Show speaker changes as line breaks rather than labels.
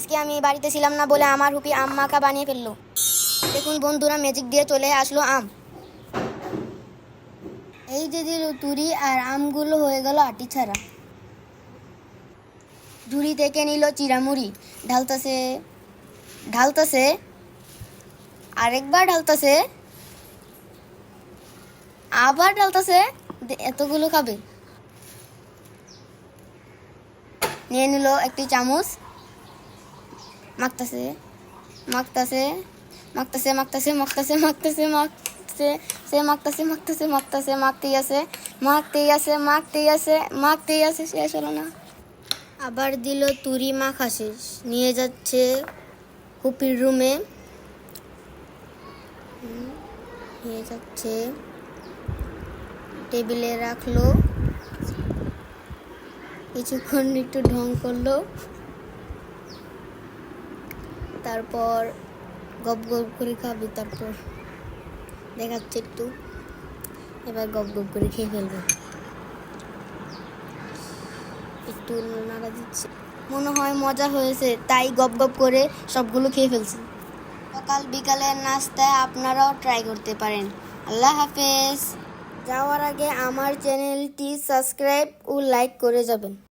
আজকে আমি বাড়িতে ছিলাম না বলে আমার হুপি আম মাখা বানিয়ে ফেলল। দেখুন বন্ধুরা ম্যাজিক দিয়ে চলে আসলো আম। এই যে দিল তুরি আর আমগুলো হয়ে গেল আটি ছাড়া। ঝুড়ি থেকে নিল চিরামুড়ি। ঢালতাছে ঢালতাছে, আরেকবার ঢালতাছে, আবার ঢালতাছে এতগুলো খাবে। নিয়ে নিল একটি চামচ। মাখতাছে মাখতাছে মাখতাছে মাখতাছে মাখতাছে মাখতাছে মাখছে সে মাখতাছে মাখতাছে মাখতাছে মাখতেই আছে মাখতেই আছে মাখতেই আছে মাখতেই আছে শেষ হলো না আবার দিল তুরি মাখা শেষ নিয়ে যাচ্ছে হুপির রুমে। নিয়ে যাচ্ছে। টেবিলে রাখল। কিছুক্ষণ একটু ঢং করল। তারপর গপ গপ করে খাবি, তারপর দেখাচ্ছে একটু। এবার গপ গপ করে খেয়ে ফেলবে। একটু নাড়া দিচ্ছে। মনে হয় মজা হয়েছে, তাই গপ গপ করে সবগুলো খেয়ে ফেলছে। সকাল বিকালের নাস্তায় আপনারাও ট্রাই করতে পারেন। আল্লাহ হাফেজ। যাওয়ার আগে আমার চ্যানেলটি সাবস্ক্রাইব ও লাইক করে যাবেন।